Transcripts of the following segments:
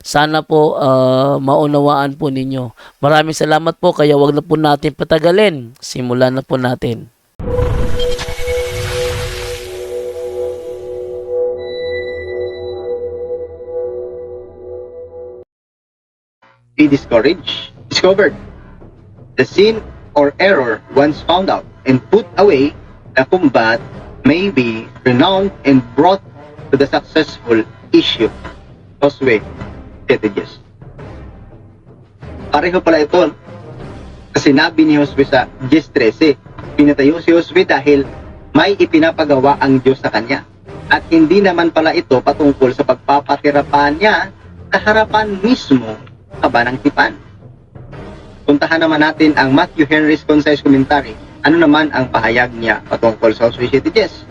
Sana po ah, maunawaan po ninyo. Maraming salamat po kaya wag na po natin patagalin. Simulan na po natin. be discouraged, discovered. The sin or error once found out and put away, the combat may be renounced and brought to the successful issue. Josue, strategies. Pareho pala ito sa sinabi ni Josue sa 10.13. Pinatayo si Josue dahil may ipinapagawa ang Diyos sa kanya. At hindi naman pala ito patungkol sa pagpapatirapan niya sa harapan mismo kabanang tipan. Puntahan naman natin ang Matthew Henry's Concise Commentary. Ano naman ang pahayag niya patungkol sa Auspicious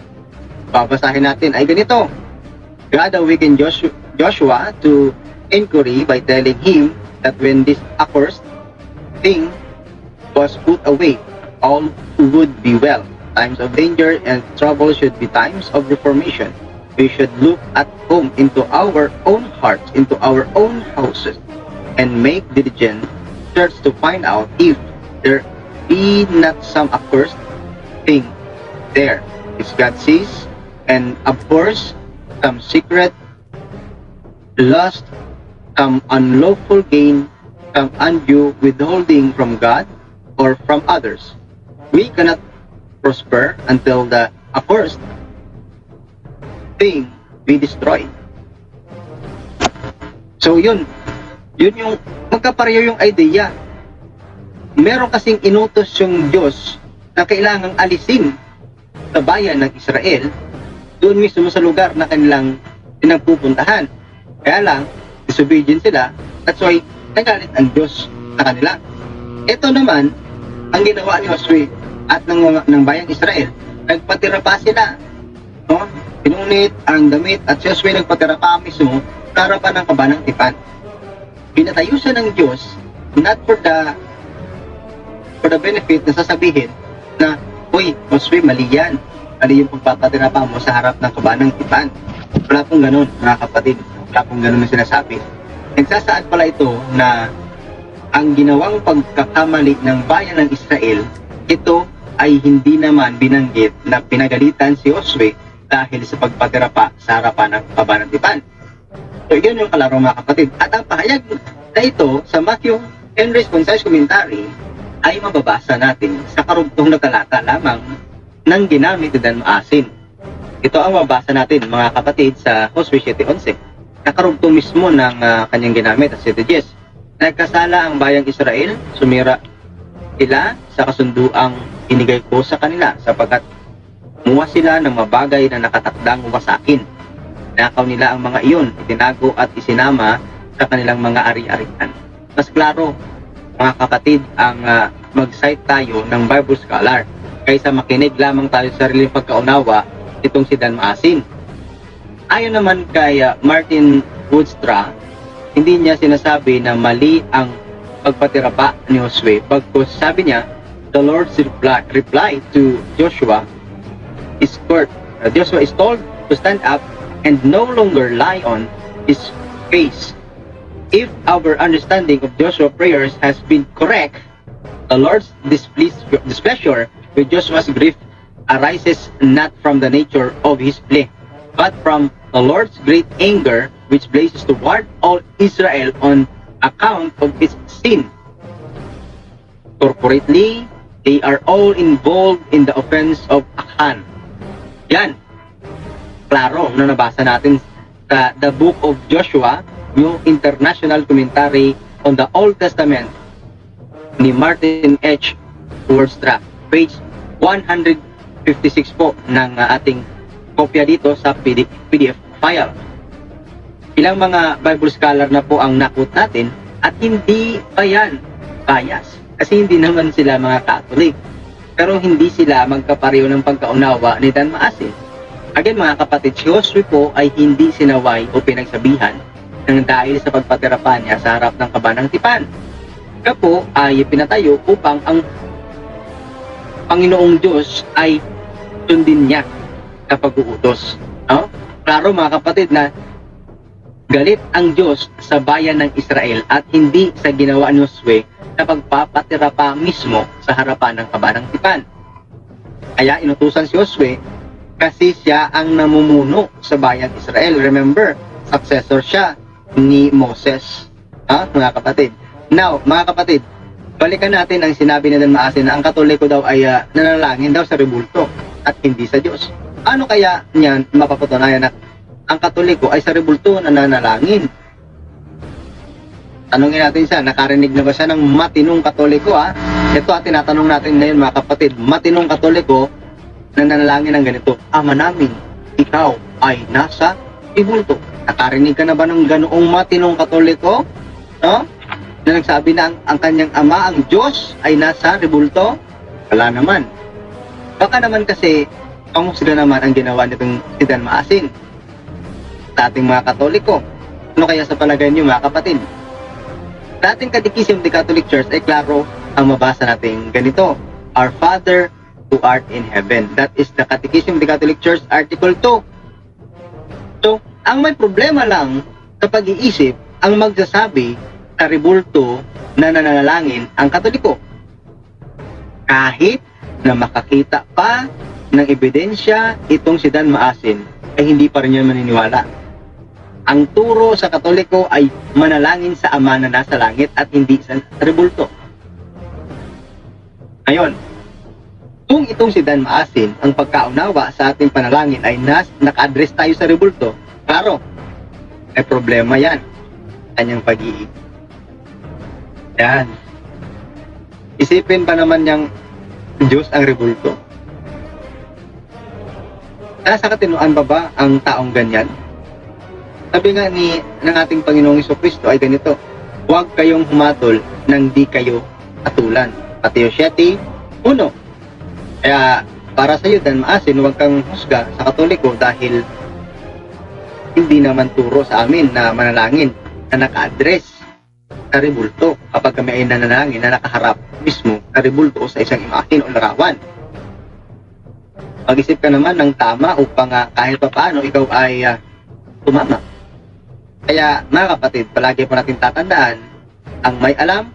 Babasahin natin ay ganito. God awakened Joshua, Joshua to inquiry by telling him that when this accursed thing was put away, all would be well. Times of danger and trouble should be times of reformation. We should look at home into our own hearts, into our own houses, and make diligent search to find out if there be not some accursed thing there. If God sees and abhors some secret lust, some unlawful gain, some undue withholding from God or from others. We cannot prosper until the accursed thing be destroyed. So yun, yun yung magkapareho yung idea. Meron kasing inutos yung Diyos na kailangang alisin sa bayan ng Israel doon mismo sa lugar na kanilang pinagpupuntahan. Kaya lang, disobedient sila. That's why, nagalit ang Diyos sa kanila. Ito naman, ang ginawa ni Josue at ng, ng bayang Israel. Nagpatira pa sila. No? Pinunit ang damit at si Josue nagpatira pa mismo sa harapan ng kabanang tipan. Pinatayo siya ng Diyos not for the for the benefit na sasabihin na, Uy, Josue, mali yan. Mali yung pagpapatira pa mo sa harap ng kabanang tipan. Wala pong ganun, mga kapatid. Wala pong ganun na sinasabi. Nagsasaad pala ito na ang ginawang pagkakamali ng bayan ng Israel, ito ay hindi naman binanggit na pinagalitan si Josue dahil sa pagpatira pa sa harapan ng kabanang tipan. So, yun yung kalaro mga kapatid. At ang pahayag na ito sa Matthew Henry's Concise Commentary ay mababasa natin sa karugtong na talata lamang ng ginamit ni Dan Maasin. Ito ang mababasa natin mga kapatid sa Josue 7.11 na karugtong mismo ng ah, kanyang ginamit at strategies. Nagkasala ang bayang Israel, sumira sila sa kasunduang inigay ko sa kanila sapagkat muha sila ng mabagay na nakatakdang wasakin. Nakaw nila ang mga iyon, itinago at isinama sa kanilang mga ari-arian. Mas klaro, mga kapatid, ang ah, mag-cite tayo ng Bible scholar kaysa makinig lamang tayo sa sariling pagkaunawa itong si Dan Maasin. Ayon naman kay ah, Martin Woodstra, hindi niya sinasabi na mali ang pagpatira pa ni Josue. Pagkos sabi niya, the Lord's reply, reply to Joshua is court. Uh, Joshua is told to stand up and no longer lie on his face. If our understanding of Joshua's prayers has been correct, the Lord's displeas- displeasure with Joshua's grief arises not from the nature of his plea, but from the Lord's great anger which blazes toward all Israel on account of its sin. Corporately, they are all involved in the offense of Achan. Yan. Klaro na nabasa natin sa the book of Joshua, yung international commentary on the Old Testament ni Martin H. Wordstra, page 156 po ng ating kopya dito sa PD PDF file. Ilang mga Bible scholar na po ang nakut natin at hindi pa yan bias. Kasi hindi naman sila mga Catholic. Pero hindi sila magkapareho ng pagkaunawa ni Dan Maasin. Again mga kapatid, si Josue po ay hindi sinaway o pinagsabihan ng dahil sa pagpatira pa niya sa harap ng kabanang tipan. Siya po ay pinatayo upang ang Panginoong Diyos ay sundin niya kapag uutos. No? Klaro mga kapatid na galit ang Diyos sa bayan ng Israel at hindi sa ginawa ni Josue na pagpapatira pa mismo sa harapan ng kabanang tipan. Kaya inutusan si Josue kasi siya ang namumuno sa bayan Israel. Remember, successor siya ni Moses. Ha, mga kapatid? Now, mga kapatid, balikan natin ang sinabi ni Dan Maasin na ang katoliko daw ay ah, nanalangin daw sa rebulto at hindi sa Diyos. Ano kaya niyan mapapatunayan na ang katoliko ay sa rebulto na nanalangin? Tanungin natin siya, nakarinig na ba siya ng matinong katoliko ha? Ito at tinatanong natin ngayon mga kapatid, matinong katoliko na nanalangin ng ganito, Ama namin, ikaw ay nasa ibulto. Nakarinig ka na ba ng ganoong matinong katoliko? No? Na nagsabi na ang, ang kanyang ama, ang Diyos, ay nasa rebulto? Wala naman. Baka naman kasi, pamusga naman ang ginawa nitong si Dan Maasin sa mga katoliko. Ano kaya sa palagay niyo mga kapatid? Sa ating Catechism of the Catholic Church ay klaro ang mabasa natin ganito. Our Father who art in heaven. That is the Catechism of the Catholic Church, Article 2. So, ang may problema lang sa pag-iisip ang magsasabi sa rebulto na nananalangin ang katoliko. Kahit na makakita pa ng ebidensya itong si Dan Maasin, ay hindi pa rin yan maniniwala. Ang turo sa katoliko ay manalangin sa ama na nasa langit at hindi sa rebulto. Ngayon, kung itong si Dan Maasin, ang pagkaunawa sa ating panalangin ay nas, naka-address tayo sa rebulto, klaro, may problema yan. Kanyang pag-iig. Yan. Isipin pa naman niyang Diyos ang rebulto. Nasa katinuan ba ba ang taong ganyan? Sabi nga ni ng ating Panginoong Kristo ay ganito, huwag kayong humatol nang di kayo atulan. Mateo 7, 1. Kaya para sa iyo, Dan Maasin, huwag kang husga sa katoliko dahil hindi naman turo sa amin na manalangin na naka-address sa rebulto kapag kami ay nanalangin na nakaharap mismo sa rebulto o sa isang imahin o larawan. Mag-isip ka naman ng tama upang ah, kahit pa paano ikaw ay ah, tumama. Kaya mga kapatid, palagi po natin tatandaan, ang may alam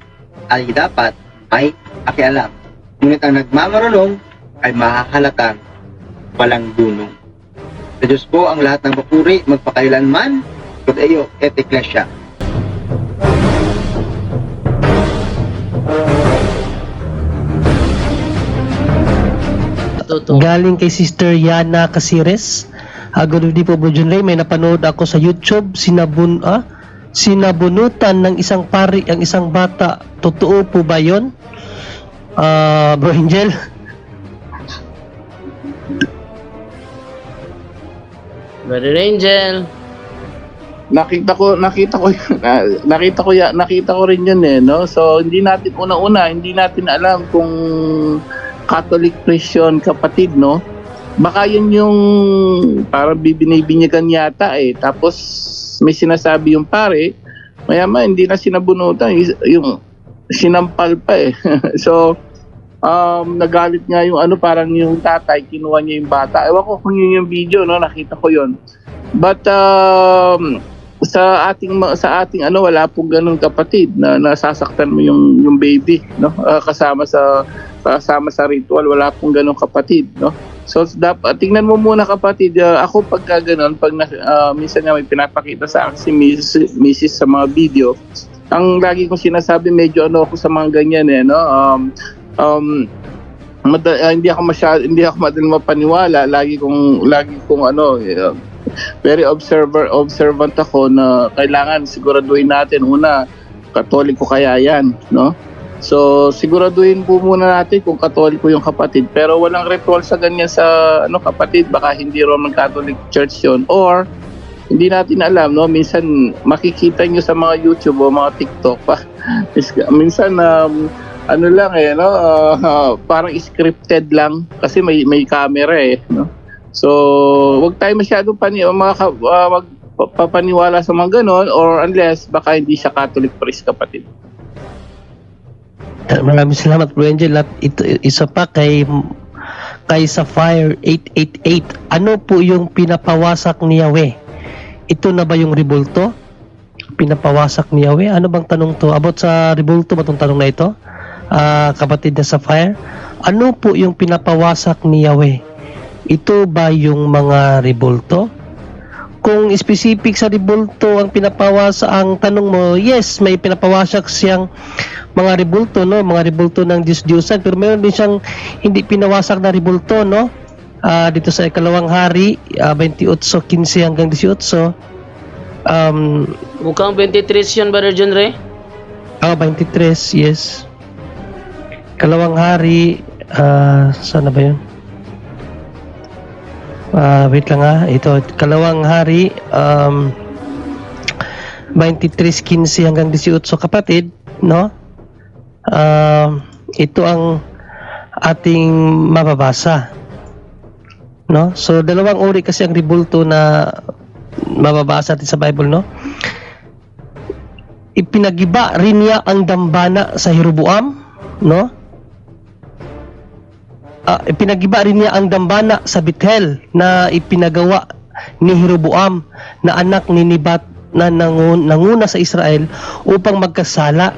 ay dapat may pakialam. Ngunit ang nagmamarunong ay mahahalatang walang dunong. Sa Diyos po ang lahat ng papuri, magpakailanman, Kudayo et Ecclesia. Totoo. Galing kay Sister Yana Casires. Uh, good evening po, Bro Ray. May napanood ako sa YouTube. Sinabun, ah, sinabunutan ng isang pari ang isang bata. Totoo po ba yon? Ah, Bro Angel? Brother Angel. nakita ko nakita ko na- nakita ko ya, nakita ko rin yun eh no so hindi natin una-una hindi natin alam kung Catholic Christian kapatid no? Baka yun yung parang bibinibinyagan yata eh. Tapos may sinasabi yung pare maya hindi na sinabunutan. Yung sinampal pa eh. So um, nagalit nga yung ano parang yung tatay kinuha niya yung bata. Ewan ko kung yun yung video no? Nakita ko yun. But um, sa ating sa ating ano wala pong ganun kapatid na nasasaktan mo yung yung baby no? Ah, kasama sa kasama sa ritual wala pong ganun kapatid no so dapat tingnan mo muna kapatid ah, ako pagka ganun pag ah, minsan nga may pinapakita sa akin si Mrs. Mrs. sa mga video ang lagi kong sinasabi medyo ano ako sa mga ganyan eh no um, um mada- ah, hindi ako masyado hindi ako madaling mapaniwala lagi kong lagi kong ano eh, very observer observant ako na kailangan siguraduhin natin una katoliko kaya yan no So siguraduhin po muna natin kung katoliko yung kapatid. Pero walang ritual sa ganyan sa ano kapatid. Baka hindi Roman Catholic Church yon or hindi natin alam no? Minsan makikita nyo sa mga YouTube o mga TikTok pa. Minsan um, ano lang eh no? Ah, parang scripted lang. Kasi may may camera eh no? So wag tayo masyadong pani mga ka- ah, wag pa- papaniwala sa mga ganon. Or unless baka hindi siya Catholic priest kapatid. Uh, Maraming salamat Bro Angel. At ito, isa pa kay kay Sapphire 888 ano po yung pinapawasak ni Yahweh? Ito na ba yung rebulto pinapawasak ni Yahweh? Ano bang tanong to? About sa rebulto ba tong tanong na ito? Ah, kapatid na Sapphire ano po yung pinapawasak ni Yahweh? Ito ba yung mga rebulto kung specific sa rebulto ang pinapawasak ang tanong mo yes may pinapawasak siyang mga rebulto no? Mga rebulto ng Diyos-Diyosan pero meron din siyang hindi pinawasak na rebulto no? Ah, dito sa ikalawang hari ah, 28:15 hanggang 18 um Mukhang 23 yun, Brother John Ray. ah 23 yes. Ikalawang hari ah saan na ba yun Ah, wait lang ha ito kalawang hari um 23:15 hanggang 18 kapatid no Um, ito ang ating mababasa. No? So dalawang uri kasi ang ribulto na mababasa natin sa Bible, no? Ipinagiba rin niya ang dambana sa Jeroboam, no? Ah, ipinagiba rin niya ang dambana sa Bethel na ipinagawa ni Jeroboam na anak ni Nebat na nangun, nanguna sa Israel upang magkasala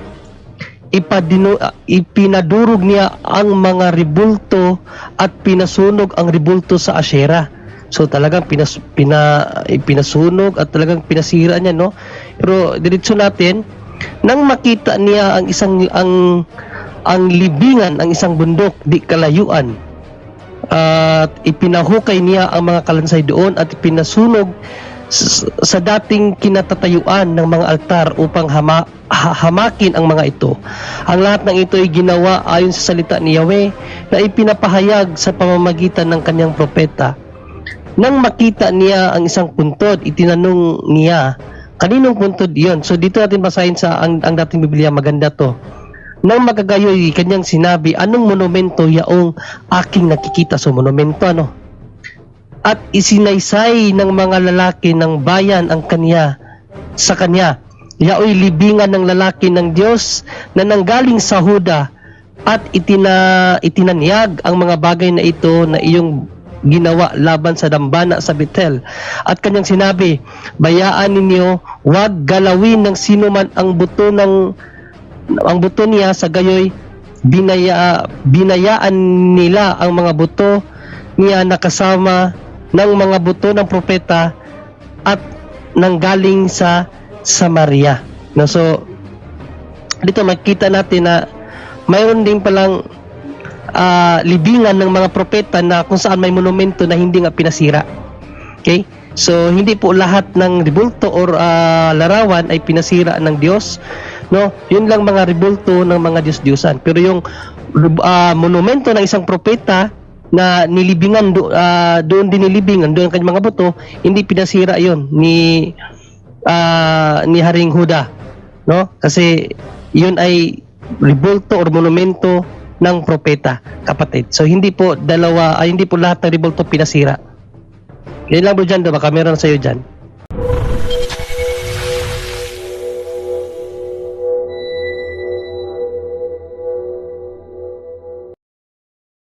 ipadino, ah, ipinadurog niya ang mga ribulto at pinasunog ang ribulto sa Ashera. So talagang pinas, pina, pinasunog at talagang pinasira niya no. Pero diretso natin nang makita niya ang isang ang ang libingan ang isang bundok di kalayuan at ipinahukay niya ang mga kalansay doon at pinasunog sa dating kinatatayuan ng mga altar upang hama, ha- hamakin ang mga ito. Ang lahat ng ito ay ginawa ayon sa salita ni Yahweh na ipinapahayag sa pamamagitan ng kanyang propeta. Nang makita niya ang isang puntod, itinanong niya, kaninong puntod iyon? So dito natin basahin sa ang, ang dating Biblia, maganda to. Nang magagayoy, kanyang sinabi, anong monumento yaong aking nakikita? So monumento ano? at isinaysay ng mga lalaki ng bayan ang kanya sa kanya. Yaoy libingan ng lalaki ng Diyos na nanggaling sa Huda at itina, itinanyag ang mga bagay na ito na iyong ginawa laban sa dambana sa Bethel. At kanyang sinabi, bayaan ninyo, huwag galawin ng sino man ang buto ng ang buto niya sa gayoy binaya, binayaan nila ang mga buto niya nakasama ng mga buto ng propeta at nanggaling sa Samaria. No, so, dito makita natin na mayroon din palang ah, libingan ng mga propeta na kung saan may monumento na hindi nga pinasira. Okay? So, hindi po lahat ng ribulto or ah, larawan ay pinasira ng Diyos. No? Yun lang mga ribulto ng mga Diyos-Diyosan. Pero yung ah, monumento ng isang propeta na nilibingan do, ah, doon din nilibingan doon ang kanyang mga buto hindi pinasira yon ni ah, ni Haring Huda. No? Kasi yun ay ribulto or monumento ng propeta kapatid. So hindi po dalawa ay hindi po lahat ng ribulto pinasira. Yan lang bro dyan baka meron sa'yo dyan